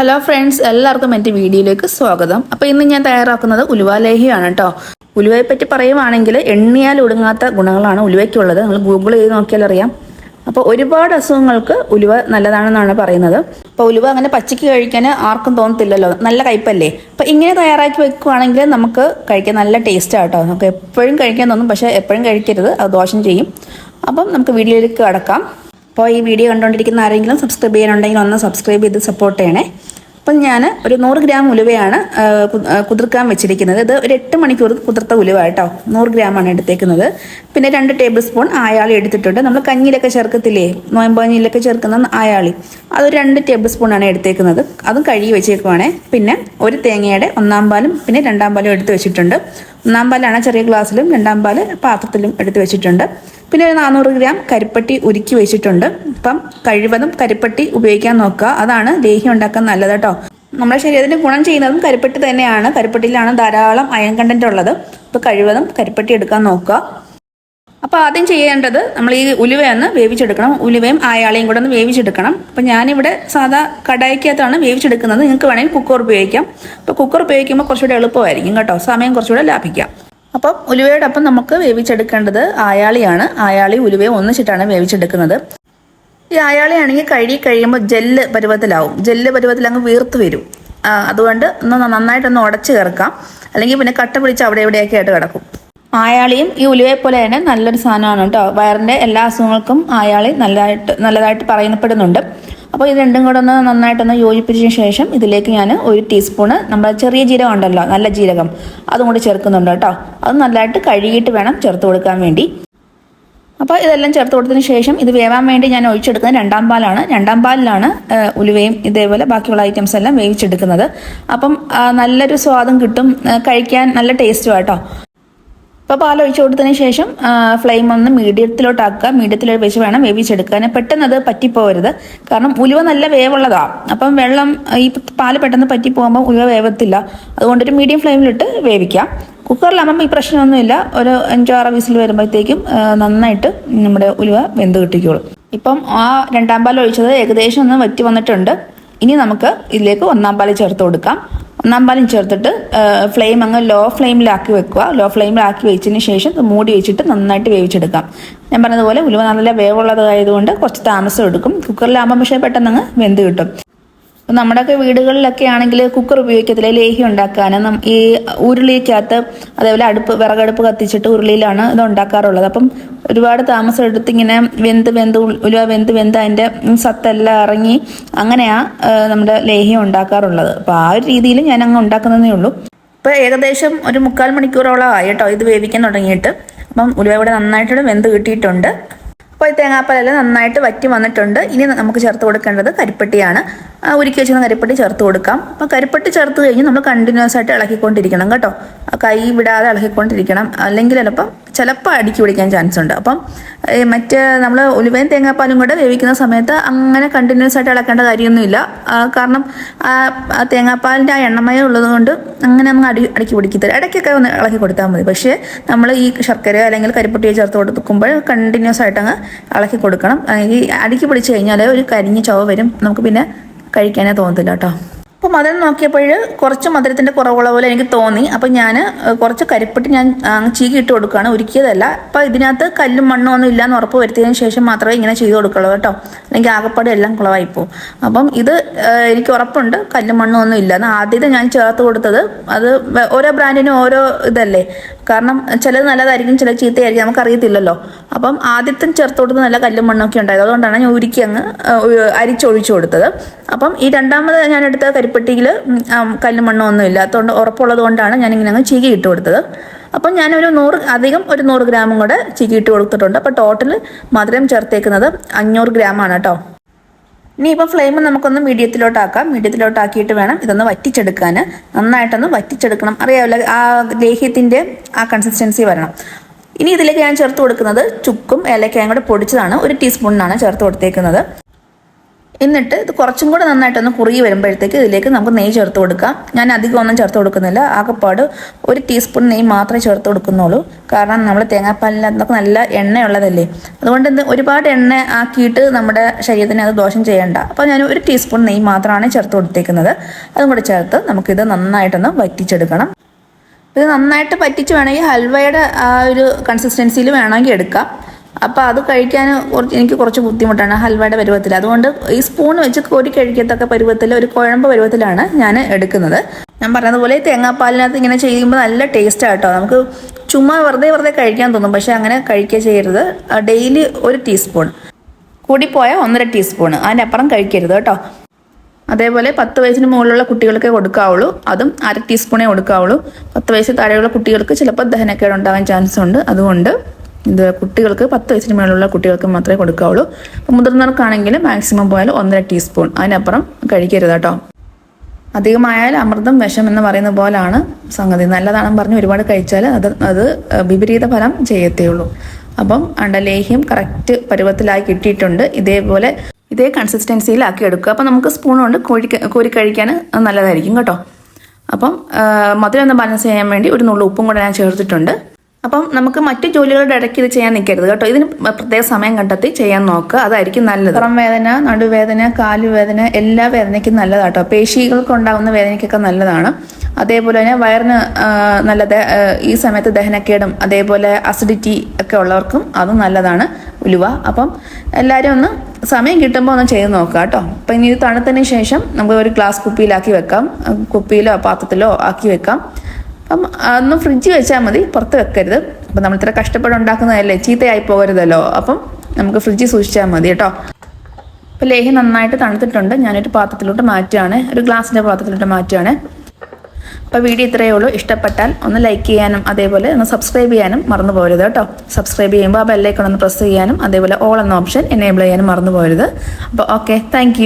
Hello friends എല്ലാവർക്കും എന്റെ വീഡിയോയിലേക്ക് സ്വാഗതം. അപ്പോൾ ഇന്ന് ഞാൻ തയ്യാറാക്കുന്നത് ഉലുവാലേഹിയാണ് കേട്ടോ. ഉലുവയെ പറ്റി പറയുവാണെങ്കിൽ എണ്ണിയാൽ ഒടുങ്ങാത്ത ഗുണങ്ങളാണ് ഉലുവയ്ക്കുള്ളത്. നിങ്ങൾ ഗൂഗിൾ ചെയ്ത് നോക്കിയാൽ അറിയാം. അപ്പോൾ ഒരുപാട് അസുഖങ്ങൾക്ക് ഉലുവ നല്ലതാണെന്നാണ് പറയുന്നത്. അപ്പോൾ ഉലുവ അങ്ങനെ പച്ചയ്ക്ക് കഴിക്കാൻ ആർക്കും തോന്നത്തില്ലല്ലോ. നല്ല കയ്പല്ലേ? അപ്പോൾ ഇങ്ങനെ തയ്യാറാക്കി വെക്കുവാണെങ്കിൽ നമുക്ക് കഴിക്കാൻ നല്ല ടേസ്റ്റാണ് കേട്ടോ. നമുക്ക് എപ്പോഴും കഴിക്കാൻ തോന്നും. പക്ഷേ എപ്പോഴും കഴിക്കരുത്. അത് ദോഷം ചെയ്യും. അപ്പം നമുക്ക് വീഡിയോയിലേക്ക് കടക്കാം. അപ്പോൾ ഈ വീഡിയോ കണ്ടുകൊണ്ടിരിക്കുന്ന ആരെങ്കിലും സബ്സ്ക്രൈബ് ചെയ്യാനുണ്ടെങ്കിൽ ഒന്ന് സബ്സ്ക്രൈബ് ചെയ്ത് സപ്പോർട്ട് ചെയ്യണേ. അപ്പം ഞാൻ ഒരു നൂറ് ഗ്രാം ഉലുവയാണ് കുതിർക്കാൻ വെച്ചിരിക്കുന്നത്. ഇത് ഒരു എട്ട് മണിക്കൂർ കുതിർത്ത ഉലുവ കേട്ടോ. നൂറ് ഗ്രാമാണ് എടുത്തേക്കുന്നത്. പിന്നെ രണ്ട് ടേബിൾ സ്പൂൺ ആയാളി എടുത്തിട്ടുണ്ട്. നമ്മൾ കഞ്ഞിയിലൊക്കെ ചേർക്കത്തില്ലേ? നോയമ്പഞ്ഞിയിലൊക്കെ ചേർക്കുന്ന ആയാളി. അത് രണ്ട് ടേബിൾ സ്പൂണാണ് എടുത്തേക്കുന്നത്. അതും കഴുകി വെച്ചേക്കുവാണേ. പിന്നെ ഒരു തേങ്ങയുടെ ഒന്നാം പാലും പിന്നെ രണ്ടാം പാലും എടുത്ത് വെച്ചിട്ടുണ്ട്. ഒന്നാം പാലാണ് ചെറിയ ഗ്ലാസ്സിലും രണ്ടാം പാൽ പാത്രത്തിലും എടുത്ത് വെച്ചിട്ടുണ്ട്. പിന്നെ ഒരു നാനൂറ് ഗ്രാം കരിപ്പട്ടി ഉരുക്കി വെച്ചിട്ടുണ്ട്. അപ്പം കഴിവതും കരിപ്പട്ടി ഉപയോഗിക്കാൻ നോക്കുക. അതാണ് ലേഹ്യം ഉണ്ടാക്കാൻ നല്ലത് കേട്ടോ. നമ്മുടെ ശരീരത്തിന് ഗുണം ചെയ്യുന്നതും കരിപ്പട്ടി തന്നെയാണ്. കരിപ്പട്ടിയിലാണ് ധാരാളം അയൺ കണ്ടന്റ് ഉള്ളത്. അപ്പോൾ കഴിവതും കരിപ്പട്ടി എടുക്കാൻ നോക്കുക. അപ്പോൾ ആദ്യം ചെയ്യേണ്ടത് നമ്മൾ ഈ ഉലുവയൊന്ന് വേവിച്ചെടുക്കണം. ഉലുവയും ആയാളയും കൂടെ ഒന്ന് വേവിച്ചെടുക്കണം. അപ്പോൾ ഞാനിവിടെ സാധാ കടായിക്കകത്താണ് വേവിച്ചെടുക്കുന്നത്. നിങ്ങൾക്ക് വേണമെങ്കിൽ കുക്കർ ഉപയോഗിക്കാം. അപ്പോൾ കുക്കർ ഉപയോഗിക്കുമ്പോൾ കുറച്ചുകൂടെ എളുപ്പമായിരിക്കും കേട്ടോ. സമയം കുറച്ചുകൂടെ ലാഭിക്കാം. അപ്പം ഉലുവയോടൊപ്പം നമുക്ക് വേവിച്ചെടുക്കേണ്ടത് ആയാളിയാണ്. ആയാളി ഉലുവയും ഒന്നിച്ചിട്ടാണ് വേവിച്ചെടുക്കുന്നത്. ഈ അയാളെയാണെങ്കിൽ കഴുകി കഴിയുമ്പോൾ ജെല്ല് പരുവത്തിലാവും. ജെല്ല് പരുവത്തിൽ അങ്ങ് വീർത്ത് വരും. അതുകൊണ്ട് ഒന്ന് നന്നായിട്ടൊന്ന് ഉടച്ച് ചേർക്കാം. അല്ലെങ്കിൽ പിന്നെ കട്ട പിടിച്ച് അവിടെ എവിടെയൊക്കെ ആയിട്ട് കിടക്കും. ആയാളിയും ഈ ഉലുവയെ പോലെ തന്നെ നല്ലൊരു സാധനമാണ് കേട്ടോ. വയറിന്റെ എല്ലാ അസുഖങ്ങൾക്കും ആയാളി നല്ലതായിട്ട് നല്ലതായിട്ട് പറയപ്പെടുന്നുണ്ട് അപ്പോൾ ഇത് രണ്ടും കൂടെ ഒന്ന് നന്നായിട്ടൊന്ന് യോജിപ്പിച്ചതിന് ശേഷം ഇതിലേക്ക് ഞാൻ ഒരു ടീസ്പൂണ് നമ്മുടെ ചെറിയ ജീരകം ഉണ്ടല്ലോ നല്ല ജീരകം അതും കൂടി ചേർക്കുന്നുണ്ട് കേട്ടോ. അത് നല്ലതായിട്ട് കഴുകിയിട്ട് വേണം ചേർത്ത് കൊടുക്കാൻ വേണ്ടി. അപ്പോൾ ഇതെല്ലാം ചേർത്ത് കൊടുത്തതിന് ശേഷം ഇത് വേവാൻ വേണ്ടി ഞാൻ ഒഴിച്ചെടുക്കുന്നത് രണ്ടാം പാലാണ്. രണ്ടാം പാലിലാണ് ഉലുവയും ഇതേപോലെ ബാക്കിയുള്ള ഐറ്റംസ് എല്ലാം വേവിച്ചെടുക്കുന്നത്. അപ്പം നല്ലൊരു സ്വാദും കിട്ടും കഴിക്കാൻ നല്ല ടേസ്റ്റും കേട്ടോ അപ്പോൾ പാൽ ഒഴിച്ചു കൊടുത്തതിന് ശേഷം ഫ്ലെയിം ഒന്ന് മീഡിയത്തിലോട്ട് ആക്കുക മീഡിയത്തിലോട്ട് വെച്ച് വേണം വേവിച്ചെടുക്കാൻ. പെട്ടെന്ന് അത് പറ്റിപ്പോകരുത് കാരണം ഉലുവ നല്ല വേവുള്ളതാണ് അപ്പം വെള്ളം ഈ പാൽ പെട്ടെന്ന് പറ്റിപ്പോകുമ്പോൾ ഉലുവ വേവത്തില്ല. അതുകൊണ്ട് ഒരു മീഡിയം ഫ്ലെയിമിലിട്ട് വേവിക്കാം. കുക്കറിലാകുമ്പോൾ ഈ പ്രശ്നമൊന്നുമില്ല. ഒരു അഞ്ചോ ആറോ വിസിൽ വരുമ്പോഴത്തേക്കും നന്നായിട്ട് നമ്മുടെ ഉലുവ വെന്ത് കിട്ടിക്കോളും. ഇപ്പം ആ രണ്ടാം പാൽ ഒഴിച്ചത് ഏകദേശം ഒന്ന് വറ്റി വന്നിട്ടുണ്ട്. ഇനി നമുക്ക് ഇതിലേക്ക് ഒന്നാം പാൽ ചേർത്ത് കൊടുക്കാം. ഒന്നാം പാലും ചേർത്തിട്ട് ഫ്ലെയിം അങ്ങ് ലോ ഫ്ലെയിമിലാക്കി വെക്കുക. ലോ ഫ്ലെയിമിലാക്കി വെച്ചതിന് ശേഷം മൂടി വെച്ചിട്ട് നന്നായിട്ട് വേവിച്ചെടുക്കാം. ഞാൻ പറഞ്ഞതുപോലെ ഉലുവ നല്ല വേവുള്ളതായതുകൊണ്ട് കുറച്ച് താമസം എടുക്കും. കുക്കറിലാകുമ്പോൾ പക്ഷേ പെട്ടെന്ന് അങ്ങ് വെന്ത് കിട്ടും. ഇപ്പം നമ്മുടെയൊക്കെ വീടുകളിലൊക്കെ ആണെങ്കിൽ കുക്കർ ഉപയോഗിക്കത്തില്ല ലേഹ്യം ഉണ്ടാക്കാനും. ഈ ഉരുളിക്കകത്ത് അതേപോലെ അടുപ്പ് വിറകടുപ്പ് കത്തിച്ചിട്ട് ഉരുളിയിലാണ് ഇത് ഉണ്ടാക്കാറുള്ളത്. അപ്പം ഒരുപാട് താമസം എടുത്ത് ഇങ്ങനെ വെന്ത് വെന്ത് ഉലുവ വെന്ത് വെന്ത് അതിന്റെ സത്തെല്ലാം ഇറങ്ങി അങ്ങനെയാ നമ്മുടെ ലേഹ്യം ഉണ്ടാക്കാറുള്ളത്. അപ്പോൾ ആ ഒരു രീതിയിൽ ഞാൻ അങ്ങ് ഉണ്ടാക്കുന്നതേ ഉള്ളൂ. ഇപ്പോൾ ഏകദേശം ഒരു മുക്കാൽ മണിക്കൂറോളം ആയി കേട്ടോ ഇത് വേവിക്കാൻ തുടങ്ങിയിട്ട്. അപ്പം ഉലുവ ഇവിടെ നന്നായിട്ട് വെന്ത് കിട്ടിയിട്ടുണ്ട്. അപ്പോൾ ഈ തേങ്ങാപ്പാലെല്ലാം നന്നായിട്ട് വറ്റി വന്നിട്ടുണ്ട്. ഇനി നമുക്ക് ചേർത്ത് കൊടുക്കേണ്ടത് കരിപ്പട്ടിയാണ്. ഉരുക്കി വെച്ചിരുന്ന കരിപ്പട്ടി ചേർത്ത് കൊടുക്കാം. അപ്പോൾ കരിപ്പട്ടി ചേർത്ത് കഴിഞ്ഞ് നമ്മൾ കണ്ടിന്യൂസ് ആയിട്ട് ഇളക്കിക്കൊണ്ടിരിക്കണം കേട്ടോ. കൈ വിടാതെ ഇളക്കിക്കൊണ്ടിരിക്കണം. അല്ലെങ്കിൽ ചിലപ്പം ചിലപ്പോൾ അടുക്കി പിടിക്കാൻ ചാൻസ് ഉണ്ട്. അപ്പം മറ്റേ നമ്മൾ ഉലുവയും തേങ്ങാപ്പാലും കൂടെ വേവിക്കുന്ന സമയത്ത് അങ്ങനെ കണ്ടിന്യൂസ് ആയിട്ട് ഇളക്കേണ്ട കാര്യമൊന്നുമില്ല. കാരണം ആ തേങ്ങാപ്പാലിന്റെ ആ എണ്ണമയം ഉള്ളത് കൊണ്ട് അങ്ങനെ ഒന്ന് അടി അടുക്കി പിടിക്കത്തില്ല. ഇടയ്ക്കൊക്കെ ഒന്ന് ഇളക്കി കൊടുത്താൽ മതി. പക്ഷേ നമ്മൾ ഈ ശർക്കര അല്ലെങ്കിൽ കരിപ്പൊട്ടിയെ ചേർത്ത് കൊടുക്കുമ്പോൾ കണ്ടിന്യൂസ് ആയിട്ട് അങ്ങ് ഇളക്കി കൊടുക്കണം. ഈ അടുക്കി പിടിച്ച് കഴിഞ്ഞാൽ ഒരു കരിഞ്ഞ ചുവ വരും. നമുക്ക് പിന്നെ കഴിക്കാനേ തോന്നത്തില്ല കേട്ടോ. അപ്പോൾ മധുരം നോക്കിയപ്പോൾ കുറച്ച് മധുരത്തിന്റെ കുറവുള്ള പോലെ എനിക്ക് തോന്നി. അപ്പോൾ ഞാൻ കുറച്ച് കരിപ്പെട്ടി ഞാൻ ചീകി ഇട്ട് കൊടുക്കുകയാണ് ഒരുക്കിയതല്ല അപ്പോൾ ഇതിനകത്ത് കല്ലും മണ്ണും ഒന്നും ഇല്ലയെന്ന് ഉറപ്പ് വരുത്തിയതിന് ശേഷം മാത്രമേ ഇങ്ങനെ ചെയ്ത് കൊടുക്കുള്ളൂ കേട്ടോ. അല്ലെങ്കിൽ ആകപ്പാടെ എല്ലാം പോകും അപ്പം ഇത് എനിക്ക് ഉറപ്പുണ്ട്. കല്ലും മണ്ണും ഒന്നും ഇല്ല. ആദ്യത്തെ ഞാൻ ചേർത്ത് കൊടുത്തത് അത് ഓരോ ബ്രാൻഡിനും ഓരോ ഇതല്ലേ? കാരണം ചിലത് നല്ലതായിരിക്കും ചില ചീത്തയായിരിക്കും. നമുക്കറിയത്തില്ലല്ലോ. അപ്പം ആദ്യത്തെ ചേർത്ത് കൊടുത്ത് നല്ല കല്ലും മണ്ണൊക്കെ ഉണ്ടായത് അതുകൊണ്ടാണ് ഞാൻ ഉരുക്കി അങ്ങ് അരിച്ചൊഴിച്ചു കൊടുത്തത്. അപ്പം ഈ രണ്ടാമത് ഞാൻ എടുത്ത കരിപ്പെട്ടിയിൽ കല്ലും മണ്ണൊന്നും ഇല്ലാത്തതുകൊണ്ട് ഉറപ്പുള്ളത് കൊണ്ടാണ് ഞാൻ ഇങ്ങനെ അങ്ങ് ചീകി ഇട്ട് കൊടുത്തത്. അപ്പം ഞാനൊരു നൂറ് അധികം ഒരു നൂറ് ഗ്രാമും കൂടെ ചീകി ഇട്ട് കൊടുത്തിട്ടുണ്ട്. അപ്പം ടോട്ടൽ മധുരം ചേർത്തേക്കുന്നത് അഞ്ഞൂറ് ഗ്രാമാണ് കേട്ടോ. ഇനി ഇപ്പം ഫ്ലെയിം നമുക്കൊന്ന് മീഡിയത്തിലോട്ടാക്കാം മീഡിയത്തിലോട്ടാക്കിയിട്ട് വേണം ഇതൊന്ന് വറ്റിച്ചെടുക്കാൻ. നന്നായിട്ടൊന്ന് വറ്റിച്ചെടുക്കണം. അറിയാമല്ലോ ആ ലേഹ്യത്തിന്റെ ആ കൺസിസ്റ്റൻസി വരണം. ഇനി ഇതിലേക്ക് ഞാൻ ചേർത്ത് കൊടുക്കുന്നത് ചുക്കും ഏലക്കായും കൂടെ പൊടിച്ചതാണ്. ഒരു ടീസ്പൂണിനാണ് ചേർത്ത് കൊടുത്തേക്കുന്നത്. എന്നിട്ട് ഇത് കുറച്ചും കൂടെ നന്നായിട്ടൊന്ന് കുറുകി വരുമ്പോഴത്തേക്ക് ഇതിലേക്ക് നമുക്ക് നെയ്യ് ചേർത്ത് കൊടുക്കാം. ഞാൻ അധികം ഒന്നും ചേർത്ത് കൊടുക്കുന്നില്ല. ആകെപ്പാട് ഒരു ടീസ്പൂൺ നെയ്യ് മാത്രമേ ചേർത്ത് കൊടുക്കുന്നുള്ളൂ. കാരണം നമ്മൾ തേങ്ങാപ്പാലിനകത്തൊക്കെ നല്ല എണ്ണയുള്ളതല്ലേ. അതുകൊണ്ട് ഇത് ഒരുപാട് എണ്ണ ആക്കിയിട്ട് നമ്മുടെ ശരീരത്തിന് അത് ദോഷം ചെയ്യേണ്ട. അപ്പോൾ ഞാൻ ഒരു ടീസ്പൂൺ നെയ്യ് മാത്രമാണ് ചേർത്ത് കൊടുത്തേക്കുന്നത്. അതും കൂടെ ചേർത്ത് നമുക്കിത് നന്നായിട്ടൊന്ന് വറ്റിച്ചെടുക്കണം. ഇത് നന്നായിട്ട് പറ്റിച്ച് വേണമെങ്കിൽ ഹൽവയുടെ ആ ഒരു കൺസിസ്റ്റൻസിയിൽ വേണമെങ്കിൽ എടുക്കാം. അപ്പോൾ അത് കഴിക്കാൻ കുറച്ച് എനിക്ക് കുറച്ച് ബുദ്ധിമുട്ടാണ് ഹൽവയുടെ പരുവത്തിൽ. അതുകൊണ്ട് ഈ സ്പൂൺ വെച്ച് കോരി കഴിക്കത്തക്ക പരുവത്തിൽ ഒരു കുഴമ്പ് പരുവത്തിലാണ് ഞാൻ എടുക്കുന്നത്. ഞാൻ പറഞ്ഞതുപോലെ തേങ്ങാപ്പാലിനകത്ത് ഇങ്ങനെ ചെയ്യുമ്പോൾ നല്ല ടേസ്റ്റ് ആട്ടോ നമുക്ക് ചുമ്മാ വെറുതെ വെറുതെ കഴിക്കാൻ തോന്നും പക്ഷേ അങ്ങനെ കഴിക്കുക ചെയ്യരുത്. ഡെയിലി ഒരു ടീസ്പൂൺ കൂടിപ്പോയാൽ ഒന്നര ടീസ്പൂൺ അതിനപ്പുറം കഴിക്കരുത് കേട്ടോ അതേപോലെ പത്ത് വയസ്സിന് മുകളിലുള്ള കുട്ടികൾക്ക് കൊടുക്കാവുള്ളൂ. അതും അര ടീസ്പൂണേ കൊടുക്കാവുള്ളൂ. പത്ത് വയസ്സിൽ താഴെയുള്ള കുട്ടികൾക്ക് ചിലപ്പോൾ ദഹനക്കേട് ഉണ്ടാകാൻ ചാൻസ് ഉണ്ട്. അതുകൊണ്ട് ഇത് കുട്ടികൾക്ക് പത്ത് വയസ്സിന് മുകളിലുള്ള കുട്ടികൾക്ക് മാത്രമേ കൊടുക്കാവുള്ളൂ. മുതിർന്നവർക്കാണെങ്കിൽ മാക്സിമം പോയാൽ ഒന്നര ടീസ്പൂൺ അതിനപ്പുറം കഴിക്കരുത് കേട്ടോ. അധികമായാൽ അമൃതം വിഷം എന്ന് പറയുന്ന പോലാണ് സംഗതി. നല്ലതാണെന്ന് പറഞ്ഞ് ഒരുപാട് കഴിച്ചാൽ അത് അത് വിപരീത ഫലം ചെയ്യത്തേയുള്ളൂ. അപ്പം അണ്ടലേഹ്യം കറക്റ്റ് പരുവത്തിലായി കിട്ടിയിട്ടുണ്ട്. ഇതേപോലെ ഇതേ കൺസിസ്റ്റൻസിയിലാക്കി എടുക്കുക. അപ്പം നമുക്ക് സ്പൂൺ കൊണ്ട് കോഴി കോരി കഴിക്കാൻ നല്ലതായിരിക്കും കേട്ടോ. അപ്പം മധുരം ഒന്ന് ബാലൻസ് ചെയ്യാൻ വേണ്ടി ഒരു നുള്ളു ഉപ്പും കൂടെ ഞാൻ ചേർത്തിട്ടുണ്ട്. അപ്പം നമുക്ക് മറ്റു ജോലികളുടെ ഇടയ്ക്ക് ഇത് ചെയ്യാൻ നിൽക്കരുത് കേട്ടോ. ഇതിന് പ്രത്യേക സമയം കണ്ടെത്തി ചെയ്യാൻ നോക്കുക. അതായിരിക്കും നല്ലത്. പുറം വേദന നടുവേദന കാലുവേദന എല്ലാ വേദനയ്ക്കും നല്ലതാട്ടോ പേശികൾക്ക് ഉണ്ടാകുന്ന വേദനയ്ക്കൊക്കെ നല്ലതാണ്. അതേപോലെ തന്നെ വയറിന് നല്ല ഈ സമയത്ത് ദഹനക്കേടും അതേപോലെ അസിഡിറ്റി ഒക്കെ ഉള്ളവർക്കും അതും നല്ലതാണ് ഉലുവ. അപ്പം എല്ലാവരും ഒന്ന് സമയം കിട്ടുമ്പോൾ ഒന്ന് ചെയ്ത് നോക്കുക കേട്ടോ. അപ്പം ഇനി ഇത് തണുത്തതിന് ശേഷം നമുക്ക് ഒരു ഗ്ലാസ് കുപ്പിയിലാക്കി വെക്കാം. കുപ്പിയിലോ പാത്രത്തിലോ ആക്കി വെക്കാം. അപ്പം അതൊന്നും ഫ്രിഡ്ജ് വെച്ചാൽ മതി. പുറത്ത് വെക്കരുത്. അപ്പം നമ്മൾ ഇത്ര കഷ്ടപ്പെട്ട് ഉണ്ടാക്കുന്നതല്ലേ? ചീത്തയായി പോകരുതല്ലോ. അപ്പം നമുക്ക് ഫ്രിഡ്ജിൽ സൂക്ഷിച്ചാൽ മതി കേട്ടോ. അപ്പോൾ ലേഹി നന്നായിട്ട് തണുത്തിട്ടുണ്ട്. ഞാനൊരു പാത്രത്തിലോട്ട് മാറ്റുകയാണ് ഒരു ഗ്ലാസിന്റെ പാത്രത്തിലോട്ട് മാറ്റുകയാണ് അപ്പോൾ വീഡിയോ ഇത്രയേ ഉള്ളൂ. ഇഷ്ടപ്പെട്ടാൽ ഒന്ന് ലൈക്ക് ചെയ്യാനും അതേപോലെ ഒന്ന് സബ്സ്ക്രൈബ് ചെയ്യാനും മറന്നു പോകരുത് കേട്ടോ. സബ്സ്ക്രൈബ് ചെയ്യുമ്പോൾ ആ ബെല്ലൈക്കൺ ഒന്ന് പ്രസ് ചെയ്യാനും അതേപോലെ ഓൾ എന്ന ഓപ്ഷൻ എനേബിൾ ചെയ്യാനും മറന്നു പോകരുത്. അപ്പോൾ ഓക്കെ താങ്ക്